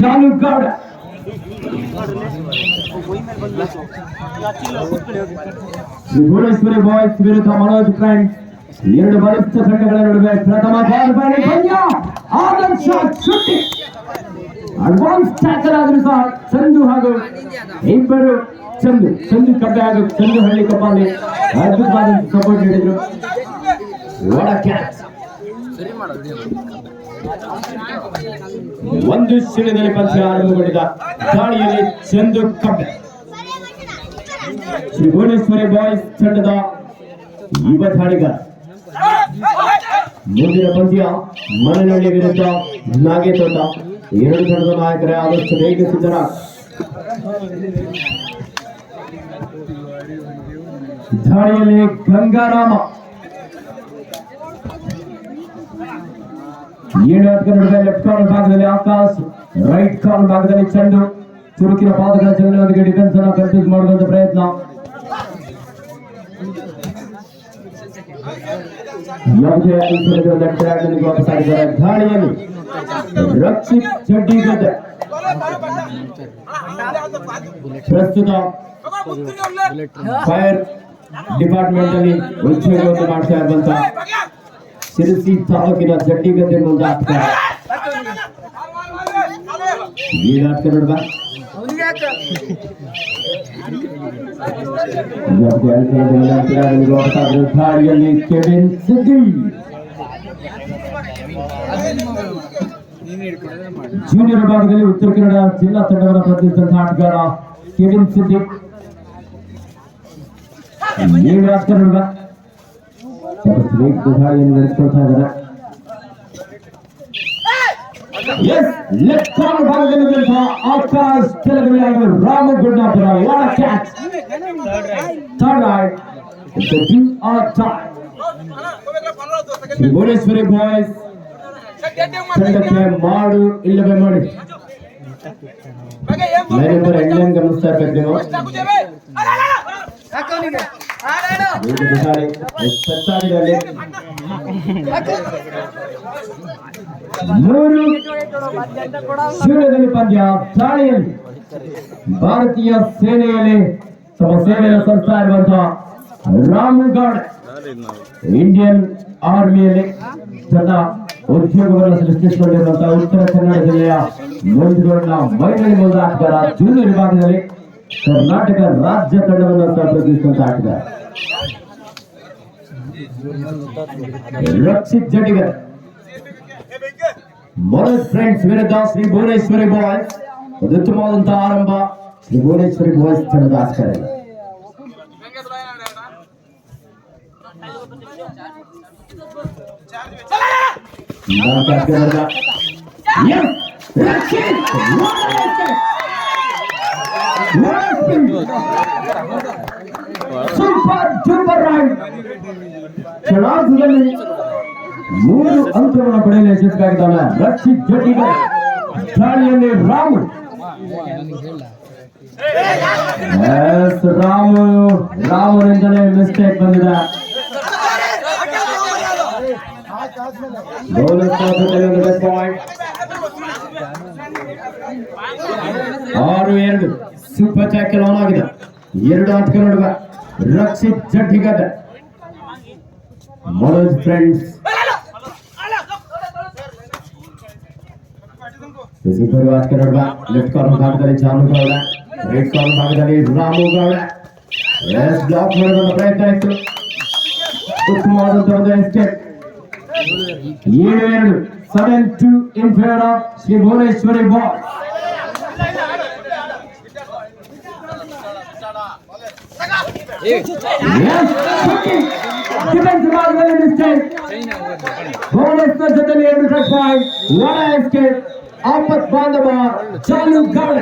ಜಾನುಗೌಡ Bhuvaneshwari boys ವಿರುದ್ಧ Manoj friends ಎರಡು ಬಲಿಷ್ಠ ತಂಡಗಳ ನಡುವೆ ಪ್ರಥಮ ಜಾನುಬಾಣಿ ಪಂದ್ಯ ಆದರ್ಶ ಶುಟ್ಟಿ ಅಡ್ವಾನ್ಸ್ ಟ್ಯಾಕಲ್ ಆದರೂ ಸಹ ಚಂದು ಹಾಗೂ ಇಬ್ಬರು ಚಂದು ಚಂದು ಕಬ್ಬೆ ಹಾಗೂ ಚಂದು ಹಳ್ಳಿ ಕಪ್ಪಾಲಿ ಅದ್ಭುತವಾದ ಸಪೋರ್ಟ್ ನೀಡಿದ್ರು ಒಳ ಕ್ಯಾಚ್ ಸರಿ ಮಾಡೋದು ಒಂದು ಸಿಡಿದಲ್ಲಿ ಪಂಚ ಆರಂಭಗೊಂಡಿದ್ದ ದಾಳಿಯಲ್ಲಿ ಚಂದು ಕಪ್ ಶ್ರೀ ಭುವನೇಶ್ವರಿ ಬಾಯ್ಸ್ ತಂಡದ ಯುವ ದಾಳಿಗಾರ ಮುಂದಿನ ಪಂದ್ಯ ಮನೆಯಲ್ಲಿ ವಿರುದ್ಧ ನಾಗೇಶ್ ತಂಡ ಎರಡು ತಂಡದ ನಾಯಕರೇ ಆದಷ್ಟು ಬೇಗ ಸಿದ್ಧರ ದಾಳಿಯಲ್ಲಿ ಗಂಗಾರಾಮ ಏನೋ ಅದಕ್ಕೆ ನೋಡ್ತಾ लेफ्ट ಕಾರ್ನರ್ ಭಾಗದಲ್ಲಿ ಆಕಾಶ ರೈಟ್ ಕಾರ್ನರ್ ಭಾಗದಲ್ಲಿ ಚಂದು ತಿರುಕಿನ ಪಾಡದಲ್ಲಿ ಜ್ಞಾನದ ಡಿಫೆನ್ಸ್ ಅನ್ನು ಕನ್ಫ್ಯೂಸ್ ಮಾಡುವಂತ ಪ್ರಯತ್ನ ಯುವಕ ಇಂದೆ ಲಕ್ಕಾಯನ ಗೋಪಸಾಗರ ಧಾಳಿಯ ರಕ್ಷಿತ ಚೆಡ್ಡಿ ಗೆತೆ ಪ್ರಸ್ತುತ ಫೈರ್ ಡಿಪಾರ್ಟ್ಮೆಂಟ್ ಅಲ್ಲಿ ಉತ್ಛೇಜನ ಮಾಡುತ್ತಿರುವಂತ ಶಿರಸಿ ತಾಲೂಕಿನ ಜಡ್ಡಿಗದ್ದೆ ಒಂದು ಆಸ್ಕಾರ ಏನಾಗ್ತದೆ ಕೆವಿನ್ ಸಿದ್ದಿ ಜೂನಿಯರ್ ಭಾಗದಲ್ಲಿ ಉತ್ತರ ಕನ್ನಡ ಜಿಲ್ಲಾ ತಂಡವನ್ನು ಪ್ರತಿನಿಧಿಸಿದಂತಹ ಆಟಗಾರ ಕೆವಿನ್ ಸಿದ್ದಿ ಏನಾಗ್ತದೆ वेट दिखा ये निरक्षण था जरा यस लेफ्ट कॉर्नर भाग देने के था आकाश चल गया अगर राम गुड्डा बना what a catch third right the due are time Bhuvaneshwari boys ತಂಡಕ್ಕೆ ಮಾಡು ಇಲ್ಲವೇ ಮಾಡಿ ಲೈನ್ ನಂಬರ್ ಎಂಟನ್ನು ಗಮನಿಸ್ತಾ ಇರ್ಬೇಕು ನೀವು ಮೂರು ಭಾರತೀಯ ಸೇನೆಯಲ್ಲಿ ತಮ್ಮ ಸೇವೆಯನ್ನು ಸಲ್ಲಿಸ್ತಾ ಇರುವಂತಹ ರಾಮ್ಗಡ್ ಇಂಡಿಯನ್ ಆರ್ಮಿಯಲ್ಲಿ ತನ್ನ ಉದ್ಯೋಗವನ್ನು ಸೃಷ್ಟಿಸಿಕೊಂಡಿರುವಂತಹ ಉತ್ತರ ಕನ್ನಡ ಜಿಲ್ಲೆಯ ಮಂಜುಗೌಡ ಮಹಿಳೆಯ ಜೂನಿಯರ್ ವಿಭಾಗದಲ್ಲಿ कर्नाटक राज्य ತಂಡವನ್ನು ಸಾಪ್ರದಾಯಿಕವಾಗಿ ರಕ್ಷಿತ जडेजा ಮೋರಿಸ್ ಫ್ರೆಂಡ್ಸ್ ವೀರದಾಸ್ ಶ್ರೀ ವೋನೇಶ್ವರೇ ಬಾಲ್ ಅದ್ಭುತವಾದ ಆರಂಭ ಶ್ರೀ ವೋನೇಶ್ವರೇ ಗೋಚರ ದಾಸ್ ಕರೆ ಯೆಸ್ ಬ್ಲಿಕಿ ವಾಲೇಕ್ சூப்பர் சூப்பர் ರನ್ ಚಲಾಸುದಲ್ಲಿ ಮೂರು ಅಂಕವನ್ನು ಪಡೆಯಲು ಯಶಸ್ವಿಯಾಗಿದ್ದಾನೆ ರಕ್ಷಿತ್ ಜಟ್ಟಿಗರ್ ದಾಳಿಯಲ್ಲಿ ರಾಮು ರಾಮು ರಾಮನಿಂದಲೇ ಮಿಸ್ಟೇಕ್ ಬಂದಿದೆ ಆರು ಎರಡು ಸೂಪರ್ ಚಾಕಲ್ ಆನ್ ಆಗಿದೆ ಎರಡು ಆಟಗಳ ನಡುವೆ ರಕ್ಷಿತ್ ಜಟ್ಟಿಗದ ಮನೋಜ್ ಫ್ರೆಂಡ್ಸ್ ಇಬ್ಬರು ಆಟಗಳ ನಡುವೆ ಲೆಫ್ಟ್ ಕಾರ್ನರ್ ಭಾಗದಲ್ಲಿ ಜಾನು ಗೌಡ ರೈಟ್ ಕಾರ್ನರ್ ಭಾಗದಲ್ಲಿ ರಾಮು ಗೌಡ ಎಸ್ ಬ್ಲಾಕ್ ಮಾಡುವಂತ ಪ್ರಯತ್ನ ಇತ್ತು ಉತ್ತಮವಾದಂತಹ ಒಂದು ಎಸ್ಟೇಟ್ ಏಳು ಎರಡು seven two in favour of Shri Bhuvaneshwari ball cement రాజధాని మినిస్టర్ భువనేశ్వర్ జతని ఏడు కట్టాయి వన్ ఎస్కేప్ ఆపత్ బాంధవ చాలు గౌడ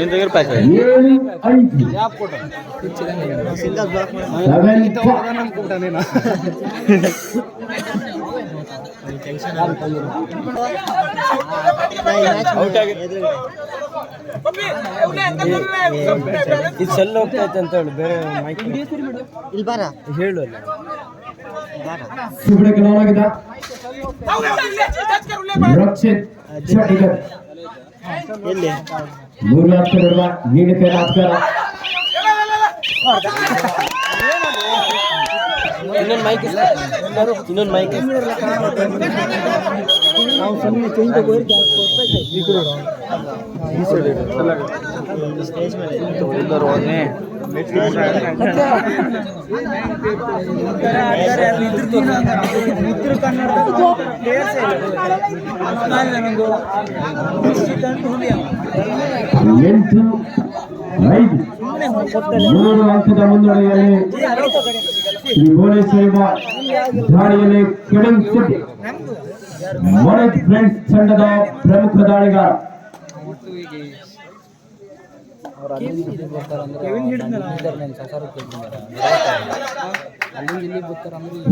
ఏడు ఐదు సెవెన్ ಇದು ಸೆಲ್ ಹೋಗ್ತೈತೆ ಅಂತ ಹೇಳಿ ಬೇರೆ ಮೈಕ್ ಇಲ್ಲ ಬಾರ ಹೇಳು ಇನ್ನೊಂದು ಮೈಕ್ ಇನ್ನೊಂದು ಮೈಕ್ सामने चेंज तो कोई क्या दिख रहा स्टेज में तो इधर और ने ಮಿತ್ರ ಕನ್ನಡದ ಪ್ಲೇಯರ್ಸ್ ನನಗೂ ಎಂಟು ಐದು ಮೂರು ಹಂತದ ಮುನ್ನಡೆಯಲ್ಲಿ ಶ್ರೀ ಭುವನೇಶ್ವರ ಧಾಡಿಯಲ್ಲಿ ಕಡಿಮೆ ಮೊರಟ್ ಫ್ರೆಂಡ್ಸ್ ತಂಡದ ಪ್ರಮುಖ ದಾಳಿಗಾರ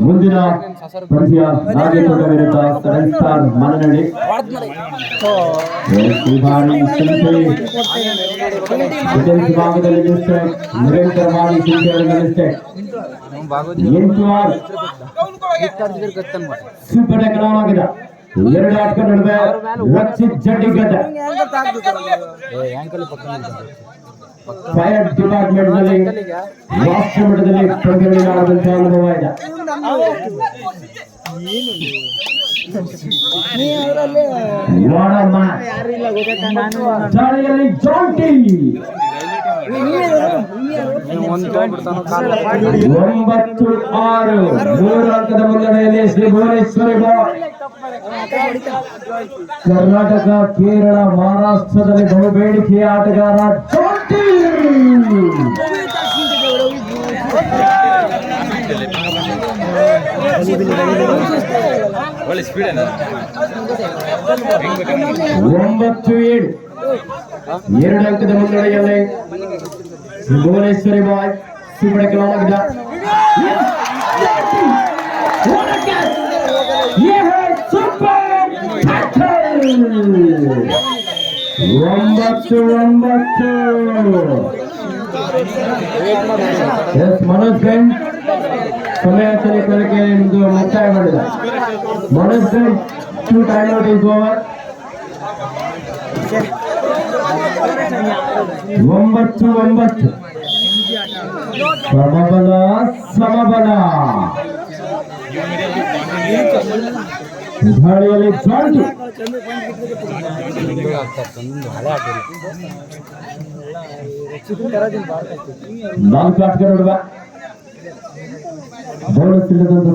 ಮುಂದಿನ ಪಂದ್ಯ ನಾಗೇಂದ್ರ ವಿರುದ್ಧ ಸೆವೆನ್ ಸ್ಟಾರ್ ಮನನಡಿ ವಿಭಾಗದಲ್ಲಿ ನಿರಂತರ ಮಾಡಿ ಸಿಂಚೆ ಸೂಪರ್ ಆಗಿದೆ ಎರಡು ಆಟಕ ನಡುವೆ ಲಕ್ಷಿತ್ ಜಡ್ಡಿಗಡ್ಡ ಫೈರ್ ಡಿಪಾರ್ಟ್ಮೆಂಟ್ ನಲ್ಲಿ ಅನುಭವ ಇದೆ ಒಂಬತ್ತು ಆರು ಮೂರು ಅಂಕದ ಮುನ್ನಡೆಯಲ್ಲಿ ಶ್ರೀ ಭುವನೇಶ್ವರಿ ಕರ್ನಾಟಕ ಕೇರಳ ಮಹಾರಾಷ್ಟ್ರದಲ್ಲಿ ಬಹುಬೇಡಿಕೆಯ ಆಟಗಾರ ಒಂಬತ್ತು ಏಳು ಎರಡನೇ ಕ್ರಮ ನಡೆಯಲಿ ಭುವನೇಶ್ವರಿ ಬಾಯ್ ಸೂಪರ್ ಕ್ರಮದ ಒಂಬತ್ತು ಒಂಬತ್ತು ಎಸ್ ಮನೋಜ್ ಬೆನ್ ಸಮಯ ಸರಿಕೆ ನಿಮ್ದು ಮುಕ್ತಾಯ ಮಾಡಿದ ಮನೋಜ್ ಬೆನ್ two time out is over ಒಂಬತ್ತು ಒಂಬತ್ತು ಸಮಬಲ ಸಮಬಲ ನಾಲ್ಕು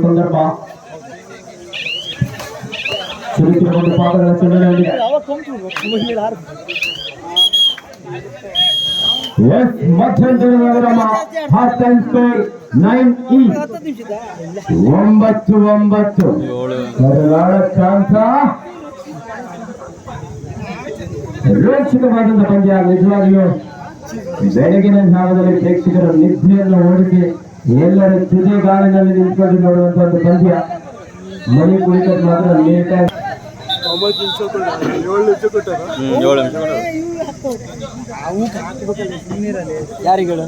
ಸಂದರ್ಭ ಪಾದಗಳ ಎಸ್ ಮಧ್ಯಂತರನಗರಮ ಹಾಟ್ ಅಂಡ್ ಸ್ಪೇರ್ 9E. ಇ ಒಂಬತ್ತು ಒಂಬತ್ತು ಕರುನಾಡ ಕಾಂತ ರೋಚಕವಾದಂತಹ ಪಂದ್ಯ ನಿಜವಾಗಿಯೂ ಬೆಳಗಿನ ಜಾವದಲ್ಲಿ ಪ್ರೇಕ್ಷಕರ ನಿದ್ದೆಯನ್ನು ಓಡಿಸಿ ಎಲ್ಲರ ತುದಿಗಾಲಿನಲ್ಲಿ ನಿಂತ್ಕೊಂಡು ನೋಡುವಂತ ಒಂದು ಪಂದ್ಯ ಮಣಿ ಕುಳಿತ ಮಾತ್ರ ನೀಟಾಗಿ ಯಾರಿಗಳು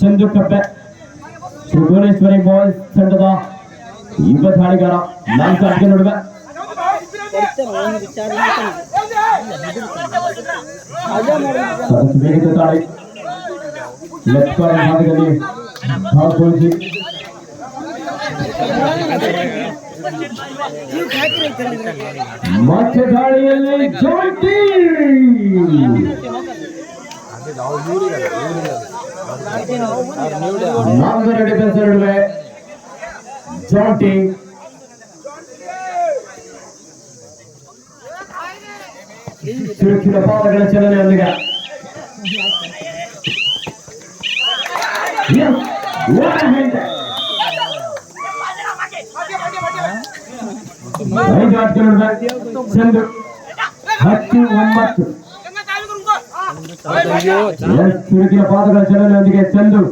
ಚಂದು ಕಪ್ಪೆ ಭುವನೇಶ್ವರಿ ಬಾಲ್ ತಂಡದ ಇಬ್ಬರು ಆಡಿಗಾರ ನಾಲ್ಕು ಅಡಿಗೆ ನಡುವೆ ಸರಸ್ ಬೇಗದ ತಾಳಿ ಲೆಫ್ಟ್ ಕಾರ್ನರ್ ಭಾಗದಲ್ಲಿ ಭಾಗವಹಿಸಿ ಮತ್ಸದಾಳಿಯಲ್ಲಿ ಚೋಟಿ ನಾಲ್ಕರ ಡಿಫೆನ್ಸ್ ನಡುವೆ ಚೋಟಿ ಚುರುಕಿದ ಪಾದಗಳ ಚಲನೆಯೊಂದಿಗೆ Yes, one handed. ಐದು ಚಂದ್ರ ಹತ್ತು ಒಂಬತ್ತು ಎಸ್ ರೀತಿಯ ಪಾದಗಳ ಚಲನೆಯೊಂದಿಗೆ Chandu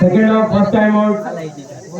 second first time out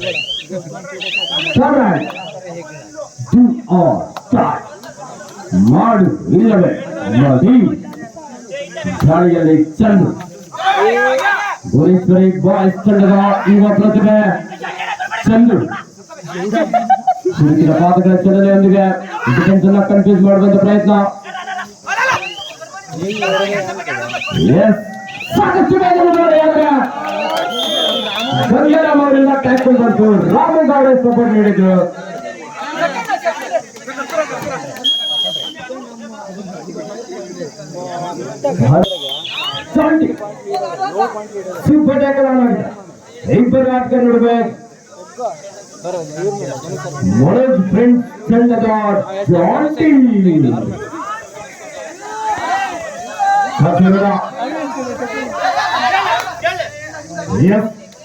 Forward. Two or five. Mud eleven. Nadeem. Dariya ne चंद भुवनेश्वर एक बॉल चंद का युवा प्रतिभा चंद ಸುರುಕಿನ ಪಾದಗಳ ಚಲನೆಯೊಂದಿಗೆ ಡಿಫೆನ್ಸ್ ಅನ್ನ ಕನ್ಫ್ಯೂಸ್ ಮಾಡುವಂತ ಪ್ರಯತ್ನ ಸಾಕಷ್ಟು ಗಂಗರಾಮ್ ಅವರಿಂದ ಟ್ಯಾಕಲ್ ಬಂತು ರಾಮೇಗೌಡ ಸಪೋರ್ಟ್ ನೀಡಿದ್ರು ಸೂಪರ್ ಟ್ಯಾಕಲ್ ಆಡಿದ ಇಬ್ಬರು ಆಟಗಾರ ನಡುವೆ ಮೊಳಗ್ ಫ್ರೆಂಡ್ ಫ್ರೆಂಡ್ ಅದ ಜಾಂಟಿ ಹತ್ತಿರ ಎಸ್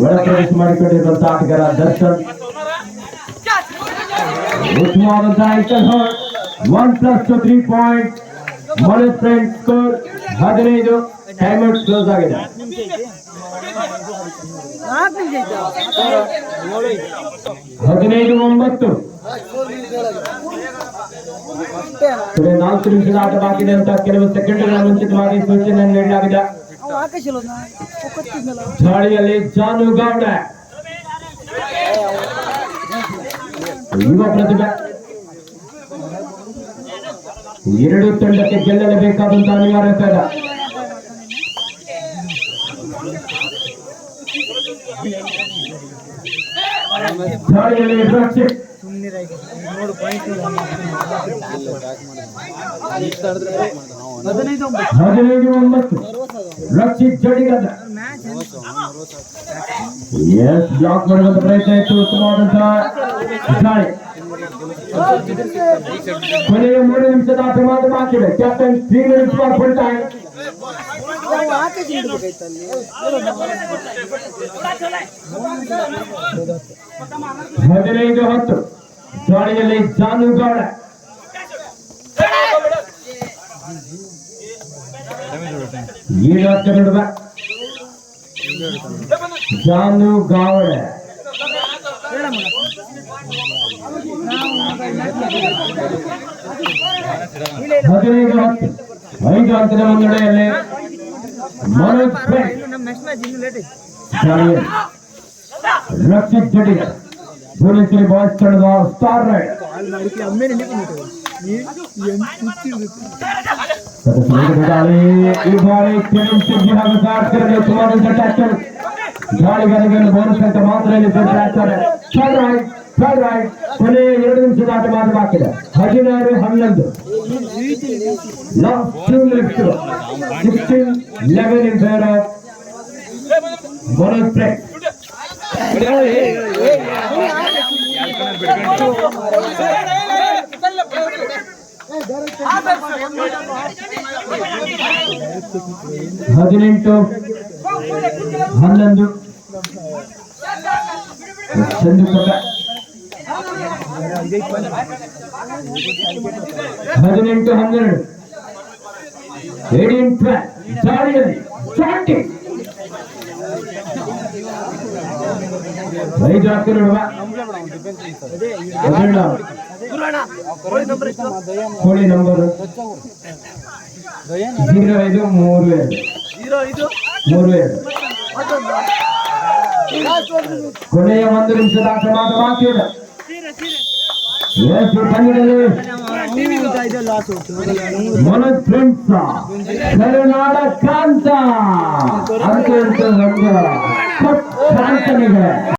ಒಳಗೆ ಮಾಡಿಕೊಂಡಿರುವಂತ ಆಟಗಾರ ದರ್ಶನ್ ಉತ್ತಮವಾದಂತಹ ಐಕನ್ hot one plus two three point ಮೊಳೆ ಫ್ರೆಂಡ್ ಸ್ಕೋರ್ ಹದಿನೈದು ಟೈಮ್ ಔಟ್ ಕ್ಲೋಸ್ ಆಗಿದೆ ಹದಿನೈದು ಒಂಬತ್ತು ನಾಲ್ಕು ನಿಮಿಷದ ಆಟ ಬಾಕಿದೆ ಅಂತ ಕೆಲವು ಸೆಕೆಂಡ್ಗಳ ಮುಂಚಿತವಾಗಿ ಸೂಚನೆ ನೀಡಲಾಗಿದೆ ಗಾಳಿಯಲ್ಲಿ ಜಾನು ಗೌಡ ಎರಡು ತಂಡಕ್ಕೆ ಗೆಲ್ಲಲೇಬೇಕಾದಂತಹ ಅನಿವಾರ್ಯತೆ ಇದೆ ಗಾಳಿಯಲ್ಲಿ ನೋಡು ಪಾಯಿಂಟ್ ಹದಿನೈದು ಒಂಬತ್ತು ರಕ್ಷಿತ್ ಜಡಿಗದ ಎಸ್ ಬ್ಲಾಕ್ ಮಾಡುವಂತ ಪ್ರಯತ್ನ ಇತ್ತು ಉತ್ತಮವಾದಂತ ದಾಳಿ ಕೊನೆಯ ಮೂರು ನಿಮಿಷದ ಪ್ರಮಾದ ಹಾಕಿದೆ captain Shriganesh Kumar full time ಹದಿನೈದು ಹತ್ತು ದಾಳಿಯಲ್ಲಿ ಜಾನುಗಾಣ ಈಗ ಕನ್ನಡದ ಜಾನು ಗಾವಳೆ ಹದಿನೈದು ಐದು ಹಂತದ ಮುನ್ನಡೆಯಲ್ಲಿ ಮನೋಜ್ ರಕ್ಷಿತ್ ಬಾಯ್ಸ್ ತಂಡದ ಸ್ಟಾರ್ ರೈಡ್ ಗಾಡಿ ಗಾಡಿಗಳನ್ನು ಬೋನಸ್ ಅಂತ ಮಾತ್ರ ಇಲ್ಲಿ ಬರ್ತಾ ಇರ್ತಾರೆ ಫಲ್ ರೈಟ್ ಫಲ್ ರೈಟ್ ಕೊನೆಯ ಎರಡು ನಿಮಿಷದ ಆಟ ಮಾತ್ರ ಬಾಕಿದೆ ಹದಿನಾರು ಹನ್ನೊಂದು last two left sixteen eleven in favour of bonus break ಬಿಡ್ಕೊಂಡು ಹದಿನೆಂಟು ಹನ್ನೊಂದು ಹದಿನೆಂಟು ಹನ್ನೆರಡು ಏಡಿಯನ್ ಪ್ಲಾನ್ ಜಾರಿಯಲ್ಲಿ ಸ್ಟಾರ್ಟಿಂಗ್ ಐದು ಹಾಕಿರುವ ಕೋಳಿ ನಂಬರ್ ಜೀರೋ ಐದು ಮೂರು ಏಳು ಮೂರು ಏಳು ಕೊನೆಯ ಒಂದು ನಿಮಿಷದ ಕ್ರಮಾಂಕ ಬಾಕಿ ಇದೆ ಎಷ್ಟು ಪಂದ್ಯದಲ್ಲಿ ಮನೋಜ್ ಪ್ರಿನ್ಸ ಕರುನಾಡ ಕಾಂತ ಅಂತ ಹೇಳ್ತಾರೆ ನಮ್ಗೆ ಕಾಂತನಿಗೆ